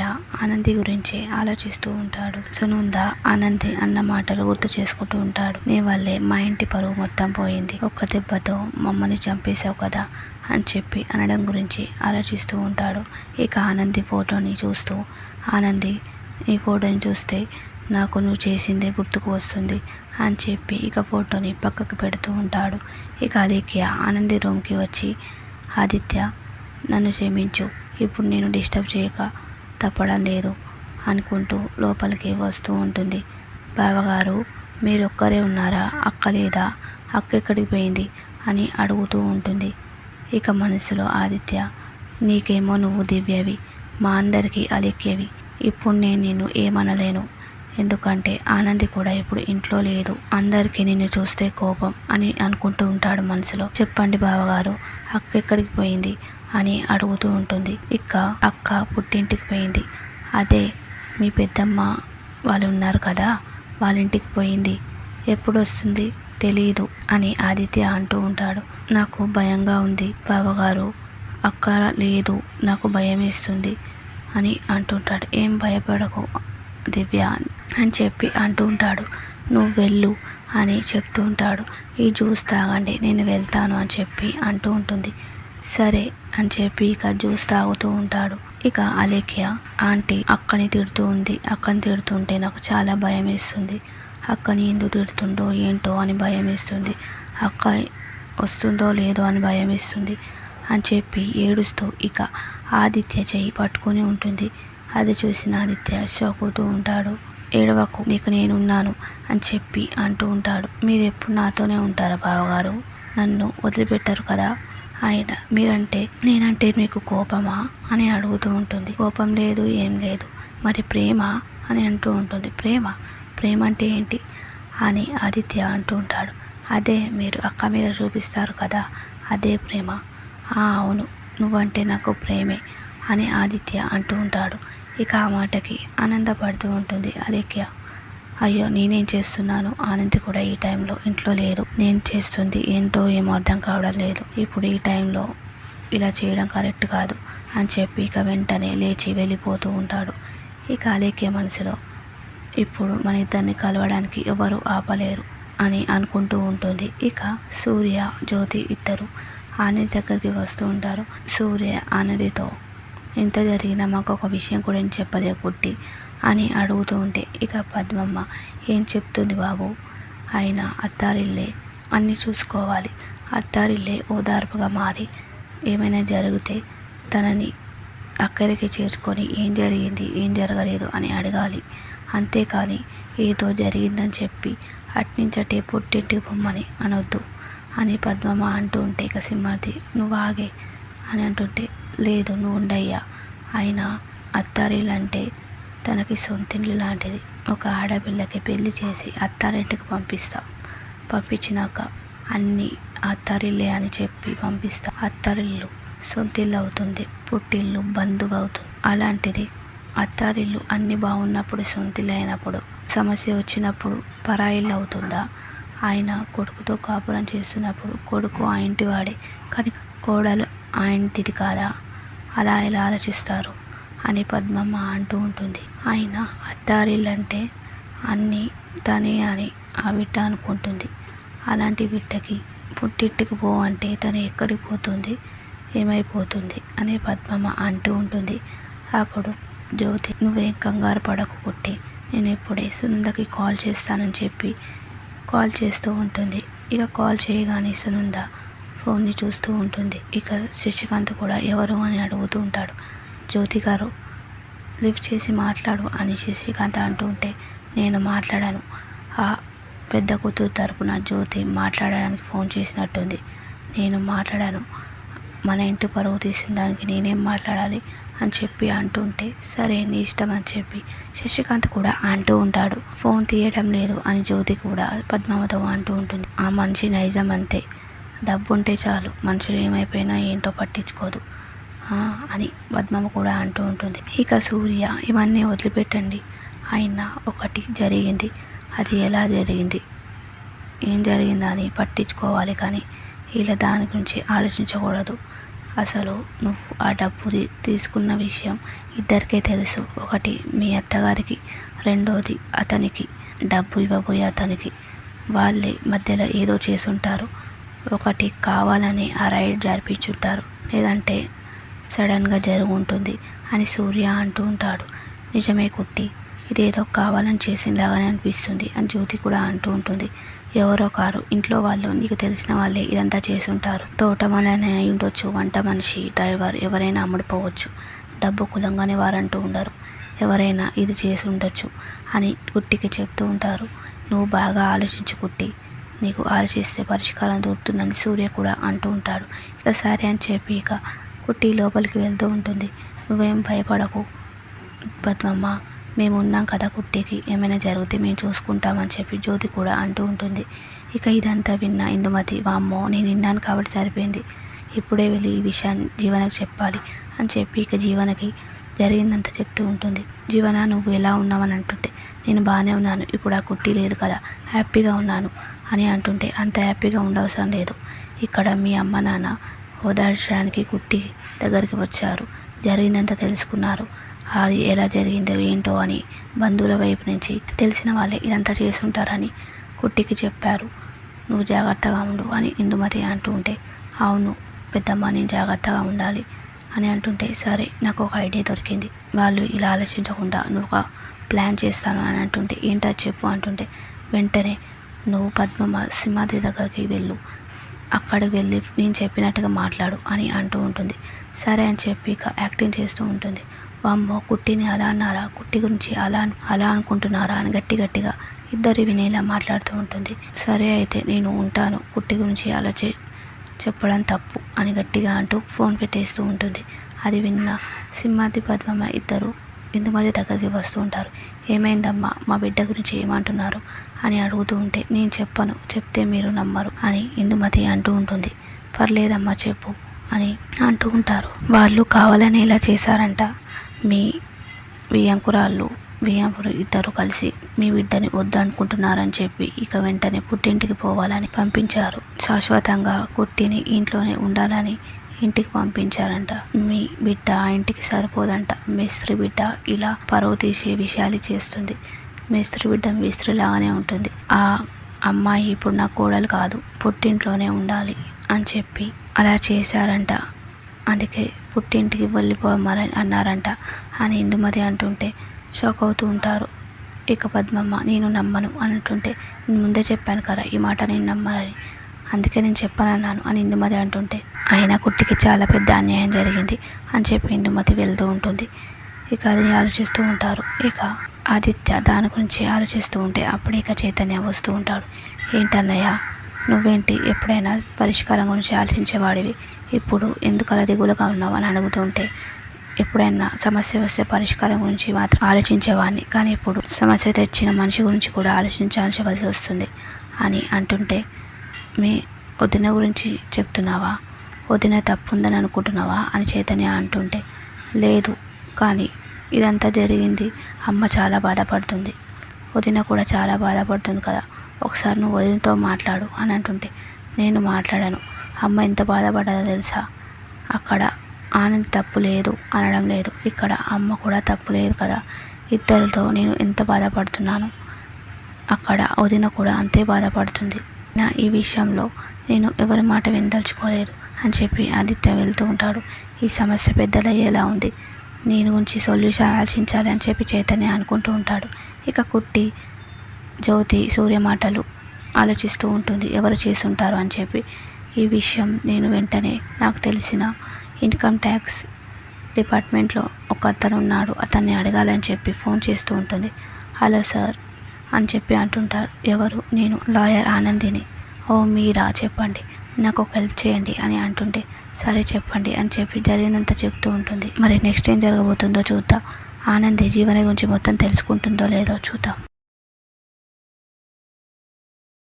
ఆనంది గురించి ఆలోచిస్తూ ఉంటాడు. సునంద ఆనంది అన్న మాటలు గుర్తు చేసుకుంటూ ఉంటాడు. నీ వల్లే మా ఇంటి పరువు మొత్తం పోయింది. ఒక్క దెబ్బతో మమ్మల్ని చంపేశావు కదా అని చెప్పి అనడం గురించి ఆలోచిస్తూ ఉంటాడు. ఇక ఆనంది ఫోటోని చూస్తూ ఆనంది ఈ ఫోటోని చూస్తే నాకు నువ్వు చేసిందే గుర్తుకు వస్తుంది అని చెప్పి ఇక ఫోటోని పక్కకు పెడుతూ ఉంటాడు. ఇక అలేఖ్య ఆనంది రూమ్కి వచ్చి ఆదిత్య నన్ను క్షమించు. ఇప్పుడు నేను డిస్టర్బ్ చేయక తప్పడం లేదు అనుకుంటూ లోపలికి వస్తూ ఉంటుంది. బావగారు మీరు ఒక్కరే ఉన్నారా? అక్క లేదా? అక్క ఎక్కడికి పోయింది? అని అడుగుతూ ఉంటుంది. ఇక మనసులో ఆదిత్య నీకేమో నువ్వు దివ్యవి మా అందరికీ అలెక్కేవి. ఇప్పుడు నేను నిన్ను ఏమనలేను. ఎందుకంటే ఆనంది కూడా ఇప్పుడు ఇంట్లో లేదు. అందరికీ నిన్ను చూస్తే కోపం అని అనుకుంటూ ఉంటాడు మనసులో. చెప్పండి బావగారు అక్క ఎక్కడికి పోయింది? అని అడుగుతూ ఉంటుంది. ఇక అక్క పుట్టింటికి పోయింది. అదే మీ పెద్దమ్మ వాళ్ళు ఉన్నారు కదా వాళ్ళ ఇంటికి పోయింది. ఎప్పుడు వస్తుంది తెలియదు అని ఆదిత్య అంటూ ఉంటాడు. నాకు భయంగా ఉంది బావగారు. అక్క లేదు నాకు భయం వేస్తుంది అని అంటుంటాడు. ఏం భయపడకు దివ్య అని చెప్పి అంటూ ఉంటాడు. నువ్వు వెళ్ళు అని చెప్తూ ఉంటాడు. ఈ జ్యూస్ తాగండి నేను వెళ్తాను అని చెప్పి అంటూ ఉంటుంది. సరే అని చెప్పి ఇక జ్యూస్ తాగుతూ ఉంటాడు. ఇక అలేఖ్య ఆంటీ అక్కని తిడుతూ ఉంది. అక్కని తిడుతుంటే నాకు చాలా భయం వేస్తుంది. అక్కని ఎందుకు తిడుతుండో ఏంటో అని భయం వేస్తుంది. అక్క వస్తుందో లేదో అని భయం వేస్తుంది. అని చెప్పి ఏడుస్తూ ఇక ఆదిత్య చెయ్యి పట్టుకొని ఉంటుంది. అది చూసిన ఆదిత్య షాక్ అవుతూ ఉంటాడు. ఏడవకు నీకు నేనున్నాను అని చెప్పి అంటూ ఉంటాడు. మీరు ఎప్పుడు నాతోనే ఉంటారా బావగారు? నన్ను వదిలిపెట్టారు కదా? ఆయన మీరంటే నేనంటే మీకు కోపమా? అని అడుగుతూ ఉంటుంది. కోపం లేదు ఏం లేదు. మరి ప్రేమ? అని అంటూ ఉంటుంది. ప్రేమ? ప్రేమ అంటే ఏంటి? అని ఆదిత్య అంటూ ఉంటాడు. అదే మీరు అక్క మీద చూపిస్తారు కదా అదే ప్రేమ. "ఆ, అవును. నువ్వంటే నాకు ప్రేమే అని ఆదిత్య అంటూ ఉంటాడు. ఇక ఆ మాటకి ఆనందపడుతూ ఉంటుంది అలేఖ్య అయ్యో నేనేం చేస్తున్నాను? ఆనంద్ కూడా ఈ టైంలో ఇంట్లో లేదు నేను చేస్తుంది ఏంటో ఏమో అర్థం కావడం లేదు. ఇప్పుడు ఈ టైంలో ఇలా చేయడం కరెక్ట్ కాదు అని చెప్పి ఇక వెంటనే లేచి వెళ్ళిపోతూ ఉంటాడు. ఇక అలేఖ్య మనసులో ఇప్పుడు మన ఇద్దరిని కలవడానికి ఎవరు ఆపలేరు అని అనుకుంటూ ఉంటుంది. ఇక సూర్య జ్యోతి ఇద్దరు ఆనంద్ దగ్గరికి వస్తూ ఉంటారు. సూర్య ఆనందితో ఇంత జరిగినా మాకు ఒక విషయం కూడా ఏం చెప్పలే పుట్టి అని అడుగుతూ ఉంటే ఇక పద్మమ్మ ఏం చెప్తుంది బాబు? అయినా అత్తారిల్లే అన్నీ చూసుకోవాలి. అత్తారిల్లే ఓదార్పుగా మారి ఏమైనా జరిగితే తనని అక్కడికి చేర్చుకొని ఏం జరిగింది ఏం జరగలేదు అని అడగాలి. అంతేకాని ఏదో జరిగిందని చెప్పి అట్నించటే పుట్టింటికి పొమ్మని అనొద్దు అని పద్మమ్మ అంటూ ఉంటే ఇక సింహాద్రి నువ్వు ఆగే అని అంటుంటే లేదు నువ్వు అయినా అత్తారిల్లంటే తనకి సొంతిండ్లు లాంటిది. ఒక ఆడపిల్లకి పెళ్ళి చేసి అత్తారింటికి పంపిస్తాం. పంపించినాక అన్నీ అత్తారిల్లే అని చెప్పి పంపిస్తా. అత్తారిల్లు సొంతిల్లు అవుతుంది పుట్టిల్లు బంధువు అవుతుంది అలాంటిది అత్తారిల్లు అన్ని బాగున్నప్పుడు సొంతిల్లు అయినప్పుడు సమస్య వచ్చినప్పుడు పరాయిల్లు అవుతుందా ఆయన కొడుకుతో కాపురం చేస్తున్నప్పుడు కొడుకు ఆ ఇంటి వాడే కానీ కోడలు ఆ ఇంటిది కాదా? అలా ఎలా ఆలోచిస్తారు అని పద్మమ్మ అంటూ ఉంటుంది. ఆయన అత్తారిల్లంటే అన్నీ తనే అని ఆ బిడ్డ అనుకుంటుంది. అలాంటి బిడ్డకి పుట్టింటికి పో అంటే తను ఎక్కడికి పోతుంది? ఏమైపోతుంది? అని పద్మమ్మ అంటూ ఉంటుంది. అప్పుడు జ్యోతి నువ్వేం కంగారు పడకు పుట్టి నేను ఇప్పుడే సునందకి కాల్ చేస్తానని చెప్పి కాల్ చేస్తూ ఉంటుంది. ఇక కాల్ చేయగానే సునంద ఫోన్ని చూస్తూ ఉంటుంది. ఇక శశికాంత్ కూడా ఎవరు అని అడుగుతూ ఉంటాడు. జ్యోతి గారు లిఫ్ట్ చేసి మాట్లాడు అని శశికాంత్ అంటూ ఉంటే నేను మాట్లాడాను. ఆ పెద్ద కూతురు తరపున జ్యోతి మాట్లాడడానికి ఫోన్ చేసినట్టుంది. నేను మాట్లాడాను. మన ఇంటి పరువు తీసిన దానికి నేనేం మాట్లాడాలి అని చెప్పి అంటుంటే సరే నీ ఇష్టం అని చెప్పి శశికాంత్ కూడా అంటూ ఉంటాడు. ఫోన్ తీయడం లేదు అని జ్యోతి కూడా పద్మావతం అంటూ ఉంటుంది. ఆ మనిషి నైజం అంతే. డబ్బు ఉంటే చాలు. మనుషులు ఏమైపోయినా ఏంటో పట్టించుకోదు. అని పద్మమ్మ కూడా అంటూ ఉంటుంది. ఇక సూర్య ఇవన్నీ వదిలిపెట్టండి. అయినా ఒకటి జరిగింది. అది ఎలా జరిగింది? ఏం జరిగిందని పట్టించుకోవాలి కానీ ఇలా దాని గురించి ఆలోచించకూడదు. అసలు నువ్వు ఆ డబ్బు తీసుకున్న విషయం ఇద్దరికే తెలుసు. ఒకటి మీ అత్తగారికి రెండోది అతనికి. డబ్బు ఇవ్వబోయే అతనికి. వాళ్ళే మధ్యలో ఏదో చేసుంటారు. ఒకటి కావాలని ఆ రైడ్ జరిపించుంటారు. లేదంటే సడన్గా జరుగు ఉంటుంది అని సూర్య అంటూ ఉంటాడు. నిజమే కుట్టి ఇదేదో కావాలని చేసిందాగానే అనిపిస్తుంది అని జ్యోతి కూడా అంటూ ఉంటుంది. ఎవరో కారు ఇంట్లో వాళ్ళు నీకు తెలిసిన వాళ్ళే ఇదంతా చేసుంటారు తోటమాలనే అయి ఉండొచ్చు వంట మనిషి డ్రైవర్ ఎవరైనా అమ్ముడుపోవచ్చు. డబ్బు కులంగానే వారంటూ ఉండరు. ఎవరైనా ఇది చేసి ఉండొచ్చు అని కుట్టికి చెప్తూ ఉంటారు. నువ్వు బాగా ఆలోచించు కుట్టి నీకు ఆలోచిస్తే పరిష్కారం దొరుకుతుందని సూర్య కూడా అంటూ ఉంటాడు. ఇక సరే అని చెప్పి ఇక కుట్టి లోపలికి వెళ్తూ ఉంటుంది. నువ్వేం భయపడకు పద్మమ్మ మేము ఉన్నాం కదా కుట్టికి. ఏమైనా జరిగితే మేము చూసుకుంటామని చెప్పి జ్యోతి కూడా అంటూ ఉంటుంది. ఇక ఇదంతా విన్న ఇందుమతి వామ్మో నేను విన్నాను కాబట్టి సరిపోయింది. ఇప్పుడే వెళ్ళి ఈ విషయాన్ని జీవనకి చెప్పాలి అని చెప్పి ఇక జీవనకి జరిగిందంతా చెప్తూ ఉంటుంది. జీవన నువ్వు ఎలా ఉన్నావని అంటుంటే నేను బాగానే ఉన్నాను. ఇప్పుడు ఆ కుట్టి లేదు కదా హ్యాపీగా ఉన్నాను అని అంటుంటే అంత హ్యాపీగా ఉండవసరం లేదు. ఇక్కడ మీ అమ్మ నాన్న ఓదార్చడానికి కుట్టి దగ్గరికి వచ్చారు. జరిగిందంతా తెలుసుకున్నారు. అది ఎలా జరిగిందో ఏంటో అని బంధువుల వైపు నుంచి తెలిసిన వాళ్ళే ఇదంతా చేసుంటారని కుట్టికి చెప్పారు. నువ్వు జాగ్రత్తగా ఉండు అని ఇందుమతి అంటూ ఉంటే అవును పెద్దమ్మ నేను జాగ్రత్తగా ఉండాలి అని అంటుంటే సరే నాకు ఒక ఐడియా దొరికింది. వాళ్ళు ఇలా ఆలోచించకుండా నువ్వు ఒక ప్లాన్ చేస్తాను అని అంటుంటే ఏంటో చెప్పు అంటుంటే వెంటనే నువ్వు పద్మమ్మ సింహాద్రి దగ్గరికి వెళ్ళు. అక్కడికి వెళ్ళి నేను చెప్పినట్టుగా మాట్లాడు అని అంటూ ఉంటుంది. సరే అని చెప్పి ఇక యాక్టింగ్ చేస్తూ ఉంటుంది. వామ్మో కుట్టిని అలా అన్నారా? కుట్టి గురించి అలా అలా అనుకుంటున్నారా? అని గట్టి గట్టిగా ఇద్దరు వినేలా మాట్లాడుతూ ఉంటుంది. సరే అయితే నేను ఉంటాను. కుట్టి గురించి అలా చే చెప్పడం తప్పు అని గట్టిగా అంటూ ఫోన్ పెట్టేస్తూ ఉంటుంది. అది విన్న సింహాది పద్మమ్మ ఇద్దరు ఇందుమతి దగ్గరికి వస్తూ ఉంటారు. ఏమైందమ్మా? మా బిడ్డ గురించి ఏమంటున్నారు? అని అడుగుతూ ఉంటే నేను చెప్పను. చెప్తే మీరు నమ్మరు అని ఇందుమతి అంటూ ఉంటుంది. పర్లేదమ్మా చెప్పు అని అంటూ ఉంటారు. వాళ్ళు కావాలని ఇలా చేశారంట. మీ వియంకురాళ్ళు బియ్యంపురు ఇద్దరు కలిసి మీ బిడ్డని వద్దనుకుంటున్నారని చెప్పి ఇక వెంటనే పుట్టింటికి పోవాలని పంపించారు. శాశ్వతంగా కుట్టిని ఇంట్లోనే ఉండాలని ఇంటికి పంపించారంట. మీ బిడ్డ ఆ ఇంటికి సరిపోదంట. మేస్త్రి బిడ్డ ఇలా పరువు తీసే విషయాలు చేస్తుంది. మేస్త్రి బిడ్డ మేస్త్రిలాగానే ఉంటుంది. ఆ అమ్మాయి ఇప్పుడు నా కోడలు కాదు పుట్టింట్లోనే ఉండాలి అని చెప్పి అలా చేశారంట. అందుకే పుట్టింటికి వెళ్ళిపోమని అన్నారంట. అని ఇందుమతి అంటుంటే షాక్ అవుతూ ఉంటారు. ఇక పద్మమ్మ నేను నమ్మను అని అంటుంటే ముందే చెప్పాను కదా ఈ మాట నేను నమ్మనని. అందుకే నేను చెప్పనన్నాను అని ఇందుమతి అంటుంటే అయినా కుట్టికి చాలా పెద్ద అన్యాయం జరిగింది అని చెప్పి ఇందుమతి వెళ్తూ ఉంటుంది. ఇక అది ఆలోచిస్తూ ఉంటారు. ఇక ఆదిత్య దాని గురించి ఆలోచిస్తూ ఉంటే అప్పుడు ఇక చైతన్య వస్తూ ఉంటాడు. ఏంటన్నయ్య నువ్వేంటి? ఎప్పుడైనా పరిష్కారం గురించి ఆలోచించేవాడివి? ఇప్పుడు ఎందుకు అలా దిగులుగా ఉన్నావు? అని అడుగుతుంటే ఎప్పుడైనా సమస్య వస్తే పరిష్కారం గురించి మాత్రం ఆలోచించేవాడిని. కానీ ఇప్పుడు సమస్య తెచ్చిన మనిషి గురించి కూడా ఆలోచించాల్సి వస్తుంది అని అంటుంటే మీ వదిన గురించి చెప్తున్నావా? వదిన తప్పు ఉందని అనుకుంటున్నావా? అని చైతన్య అంటుంటే లేదు కానీ ఇదంతా జరిగింది అమ్మ చాలా బాధపడుతుంది. వదిన కూడా చాలా బాధపడుతుంది కదా ఒకసారి నువ్వు వదినతో మాట్లాడు అని అంటుంటే నేను మాట్లాడాను. అమ్మ ఎంత బాధపడ్డదో తెలుసా? అక్కడ ఆనంద్ తప్పు లేదు అనడం లేదు. ఇక్కడ అమ్మ కూడా తప్పు లేదు కదా ఇద్దరితో నేను ఎంత బాధపడుతున్నాను? అక్కడ వదిన కూడా అంతే బాధపడుతుంది. నా ఈ విషయంలో నేను ఎవరి మాట వినదలుచుకోలేదు అని చెప్పి ఆదిత్య వెళ్తూ ఉంటాడు. ఈ సమస్య పెద్దలయ్యేలా ఉంది. నేను గురించి సొల్యూషన్ ఆలోచించాలి అని చెప్పి చైతన్య అనుకుంటూ ఉంటాడు. ఇక కుట్టి జ్యోతి సూర్య మాటలు ఆలోచిస్తూ ఉంటుంది. ఎవరు చేసుంటారు అని చెప్పి. ఈ విషయం నేను వెంటనే నాకు తెలిసిన ఇన్కమ్ ట్యాక్స్ డిపార్ట్మెంట్లో ఒక అతను ఉన్నాడు అతన్ని అడగాలని చెప్పి ఫోన్ చేస్తూ ఉంటుంది. Hello sir. అని చెప్పి అంటుంటారు. ఎవరు? నేను లాయర్ ఆనందిని. ఓ మీరా? చెప్పండి. నాకు ఒక హెల్ప్ చేయండి అని అంటుంటే సరే చెప్పండి అని చెప్పి జరిగినంత చెప్తూ ఉంటుంది. మరి నెక్స్ట్ ఏం జరగబోతుందో చూద్దాం. ఆనంది జీవన గురించి మొత్తం తెలుసుకుంటుందో లేదో చూద్దాం.